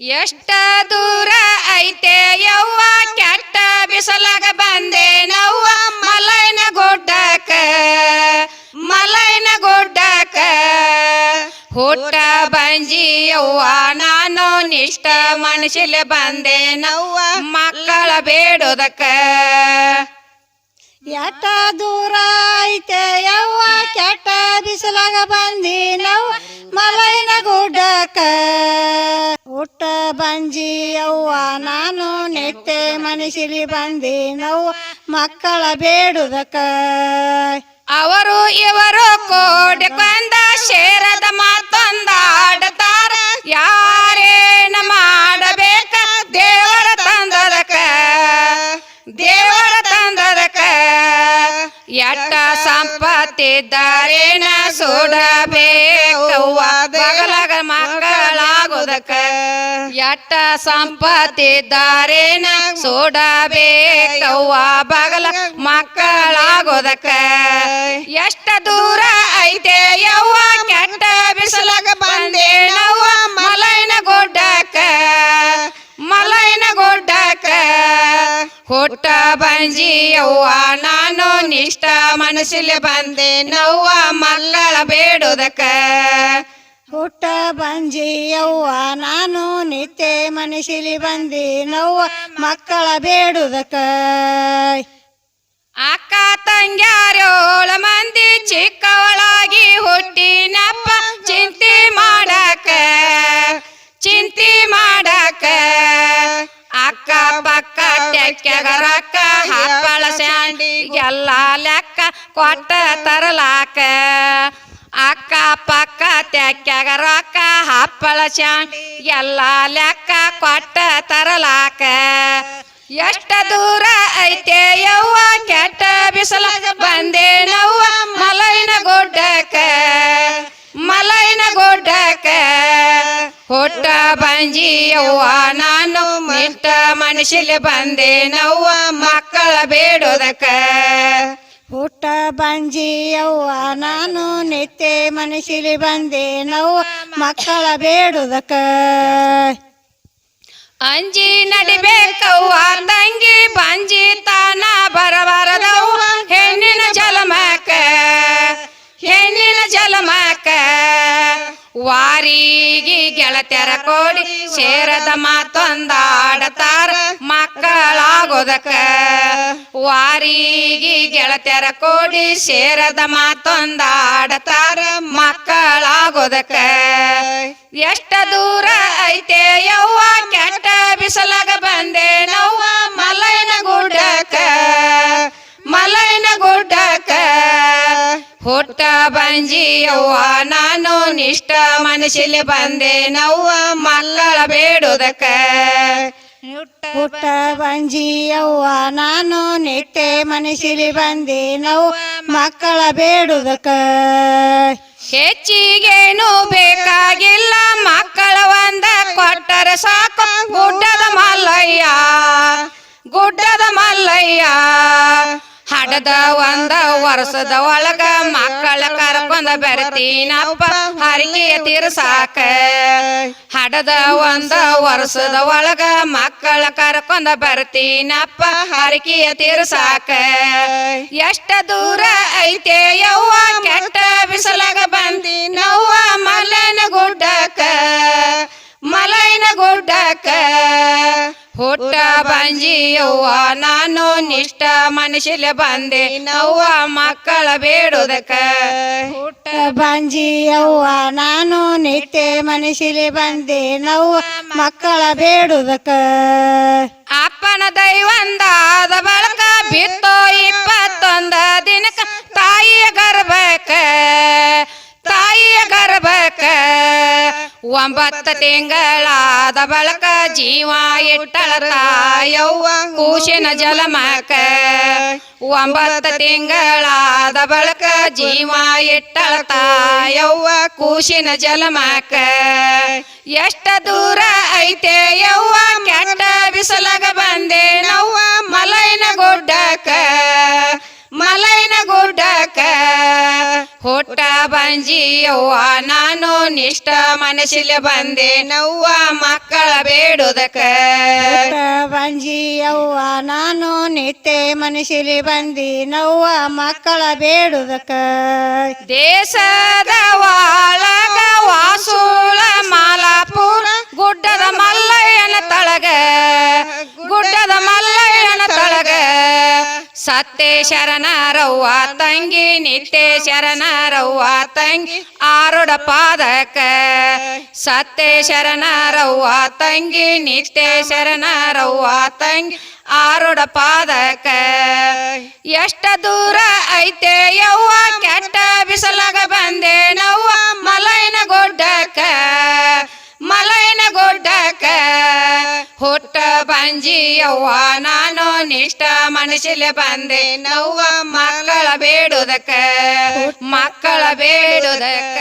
ಎಷ್ಟ ದೂರ ಐತೆ ಯವ್ವ, ಕೆಟ್ಟ ಬಿಸಲಾಗ ಬಂದೆ ನವ್ವ ಮಲೈನ ಗುಡ್ಡಕ ಮಲೈನ ಗುಡ್ಡಕ ಹುಟ್ಟ ಬಂಜಿ ಯವ್ವ, ನಾನು ನಿಷ್ಠ ಮನಸ್ಸಿಲೆ ಬಂದೆ ನವ್ವ ಮಕ್ಕಳ ಬೇಡೋದಕ್ಕ. ಎಟ್ಟ ದೂರ ಐತೆ ಯವ್ವ, ಕೆಟ್ಟ ಬಿಸಲಾಗ ಬಂದಿ ನವ್ವ ಮಲೈನ ಗುಡ್ಡಕ್ಕ. ಹುಟ್ಟ ಬಂಜಿ ಅವ್ವ ನಾನು ನಿತ್ಯ ಮನಸ್ಸಿಲಿ ಬಂದಿ ನೋವು ಮಕ್ಕಳ ಬೇಡುದಕ್ಕ. ಅವರು ಇವರು ಕೋಡಿ ಬಂದ ಶೇರದ ಮಾತೊಂದಾಡತಾರ ಯಾರೇನ ಮಾಡಬೇಕ, ದೇವರ ತಂದದಕ ದೇವರ ತಂದದಕ ಎಟ್ಟ ಸಂಪತ್ತಿದ್ದಾರೇನ ಸುಡಬೇಕವ್ವ ಬಗಲಗ ಮಕ್ಕಳಾಗೋದಕ್ಕ ಎಟ್ಟ ಸಂಪತ್ತಿದ್ದಾರೇನ ಸೋಡಬೇಕವ್ವ ಬಗಲ ಮಕ್ಕಳಾಗೋದಕ್ಕ ಎಷ್ಟ ದೂರ ಐತೆ ಯವ್ವ ಕೆಟ್ಟ ಬಿಸಿಲಾಗ ಬಂದೆ ನವ್ವ ಮಲೈನ ಗುಡ್ಡಕ್ಕ ಮಲೈನ ಗುಡ್ಡಕ್ಕ ಹುಟ್ಟ ಬಂಜಿ ಯವ್ವ, ನಾನು ನಿಷ್ಠ ಬಂದೆ ನವ್ವ ಮಲ್ಲಳ ಬೇಡುದಕ್ಕ ಹುಟ್ಟ ಬಂಜಿ ಯವ್ವ, ನಾನು ನಿತ್ಯ ಮನಸ್ಸಿಲಿ ಬಂದಿ ನವ್ವ, ಮಕ್ಕಳ ಬೇಡುದಕ್ಕ. ಅಕ್ಕ ತಂಗ್ಯಾರೋಳ ಮಂದಿ ಚಿಕ್ಕವಳಾಗಿ ಹುಟ್ಟಿನಪ್ಪ, ಚಿಂತೆ ಮಾಡಕ ಚಿಂತೆ ಮಾಡಕ ಅಕ್ಕ ಪಕ್ಕ ತೆಕ್ಕೆಗ ರೊಕ್ಕ, ಹಪ್ಪಳ ಸ್ಯಾಂಡಿ, ಎಲ್ಲ ಲೆಕ್ಕ ಕೊಟ್ಟ ತರಲಾಕ ಅಕ್ಕ ಪಕ್ಕ ತ್ಯಾಕ್ಯಾಗ ರೊಕ್ಕ ಹಪ್ಪಳ ಶಾಂಡಿ ಎಲ್ಲ ಲೆಕ್ಕ ಕೊಟ್ಟ ತರಲಾಕ. ಎಷ್ಟ ದೂರ ಐತೆ ಯವ್ವ, ಕೆಟ್ಟ ಬಿಸಲ ಬಂದೆ ನವ್ವ, ಮಲೈನ ಗುಡ್ಡಕ್ಕ. ಮಲೈನ ಗುಡ್ಡಕ್ಕ. ಹುಟ್ಟ ಬಂಜಿ ಯವ್ವ, ನಾನು ಮಿಟ್ಟ ಮನುಷ್ಯಲಿ ಬಂದೆ ನವ್ವ, ಮಕ್ಕಳ ಬೇಡೋದಕ್ಕ. ಹುಟ್ಟ ಬಂಜಿ ಯವ್ವ ನಾನು ನಿತ್ಯ ಮನಸ್ಸಿಲಿ ಬಂದೆ ನಾವು ಮಕ್ಕಳ ಬೇಡುದಕ್ಕ. ಅಂಜಿ ನಡಿಬೇಕವ್ವ ಗೆಳತ್ಯರ ಕೋಡಿ ಶೇರದ ಮಾತೊಂದಾಡತಾರ ಮಕ್ಕಳಾಗೋದಕ್ಕ. ವಾರಿಗೆ ಗೆಳತ್ಯರ ಕೋಡಿ ಶೇರದ ಮಾತೊಂದಾಡತಾರ ಮಕ್ಕಳಾಗೋದಕ್ಕ. ಎಷ್ಟ ದೂರ ಐತೆ ಯವ್ವ, ಕೆಟ್ಟ ಬಿಸಲಾಗ ಬಂದೆ ನವ್ವ ಮಲೈನ ಗುಡ್ಡಕ್ಕ. ಮಲೈನ ಗುಡ್ಡಕ್ಕ. ಹುಟ್ಟ ಬಂಜಿ ಯವ್ವ ನಾನು ನಿಷ್ಠ ಮನಸ್ಸಿಲಿ ಬಂದೆ ನವ್ವ ಮಲ್ಲಳ ಬೇಡುದಕ್ಕ. ಹುಟ್ಟ ಬಂಜಿ ಯವ್ವ ನಾನು ನಿಟ್ಟೆ ಮನಸ್ಸಿಲಿ ಬಂದೆ ನವ್ವ ಮಕ್ಕಳ ಬೇಡುದಕ್ಕ. ಹೆಚ್ಚಿಗೇನು ಬೇಕಾಗಿಲ್ಲ ಮಕ್ಕಳ ಒಂದ ಕೊಟ್ಟರೆ ಸಾಕು ಗುಡ್ಡದ ಮಲ್ಲಯ್ಯ ಗುಡ್ಡದ ಮಲ್ಲಯ್ಯ. ಹಡದ ಒಂದ ವರ್ಷದ ಒಳಗ ಮಕ್ಕಳ ಕರ್ಕೊಂಡ ಬರ್ತೀನಪ್ಪ ಹರಿಕೆಯ ತೀರ್ಸಾಕ. ಹಡದ ಒಂದ ವರ್ಷದ ಒಳಗ ಮಕ್ಕಳ ಕರ್ಕೊಂಡ ಬರ್ತೀನಪ್ಪ ಹರಿಕೆಯ ತೀರ್ಸಾಕ. ಎಷ್ಟ ದೂರ ಐತೆ ಯವ್ವ, ಕೆಟ್ಟ ಬಿಸಲಾಗ ಬಂದಿನವ್ವ, ಮಲೈನ ಗುಡ್ಡಕ ಮಲೈನ ಗುಡ್ಡಕ್ಕ. ಹುಟ್ಟ ಬಂಜಿ ಯವ್ವ, ನಾನು ನಿಷ್ಠ ಮನುಷ್ಯಲೆ ಬಂದೆ. ನವ್ವ ಮಕ್ಕಳ ಬೇಡುದಕ್ಕ. ಹುಟ್ಟ ಬಂಜಿ ಯವ್ವ, ನಾನು ನಿತ್ಯ ಮನುಷ್ಯಲೆ ಬಂದೆ. ನವ್ವ ಮಕ್ಕಳ ಬೇಡುದಕ್ಕ. ಅಪ್ಪನ ದೈವಂದಾದ ಬಳಕ ಬಿತ್ತೋ ಒಂಬತ್ತು ತಿಂಗಳಾದ ಬಳಕ ಜೀವ ಇಟ್ಟಳ ತಾಯವ್ವ ಕೂಶಿನ ಜಲಮಕ ಒಂಬತ್ತು ತಿಂಗಳಾದ ಬಳಕ ಜೀವ ಇಟ್ಟಳ ತಾಯವ್ವ ಕೂಶಿನ ಜಲಮಕ ಎಷ್ಟ ದೂರ ಐತೆ ಯವ್ವ, ಕೆಟ್ಟ ಬಿಸಲಗ ಬಂದೆ ನವ್ವ ಮಲೈನ ಗುಡ್ಡಕ. ಮಲೈನ ಗುಡ್ಡಕ್ಕ ಹುಟ್ಟ ಬಂಜಿ ಯವ್ವ ನಾನು ನಿಷ್ಠ ಮನಸ್ಸಿಲೆ ಬಂದೆ ನವ್ವ ಮಕ್ಕಳ ಬೇಡುದಕ್ಕ. ಬಂಜಿಯವ್ವ ಬಂಜಿ ಯವ್ವ ನಾನು ನಿತ್ಯ ಮನಸ್ಸಿಲಿ ಬಂದಿ ನವ್ವ ಮಕ್ಕಳ ಬೇಡುದಕ್ಕ. ದೇಶದ ವಾಸು ಸತ್ಯ ಶರಣಾರವ್ವ ತಂಗಿ, ನಿತ್ಯ ಶರಣರವ್ವ ತಂಗಿ, ಆರುಡ ಪಾದಕ. ಸತ್ಯ ಶರಣಾರವ್ವ ತಂಗಿ, ನಿತ್ಯ ಶರಣಾರವ್ವ ತಂಗಿ, ಆರುಡ ಪಾದಕ. ಎಷ್ಟ ದೂರ ಐತೆ ಯವ್ವ, ಕೆಟ್ಟ ಬಿಸಲಾಗ ಬಂದೆ ಪುಟ್ಟ ಪಂಜಿಯವ್ವ ನಾನು ನಿಷ್ಠ ಮನಸ್ಸಿಲೆ ಬಂದೆ. ನವ್ವ ಮಕ್ಕಳ ಬೇಡುದಕ್ಕ ಮಕ್ಕಳ ಬೇಡುದಕ್ಕ.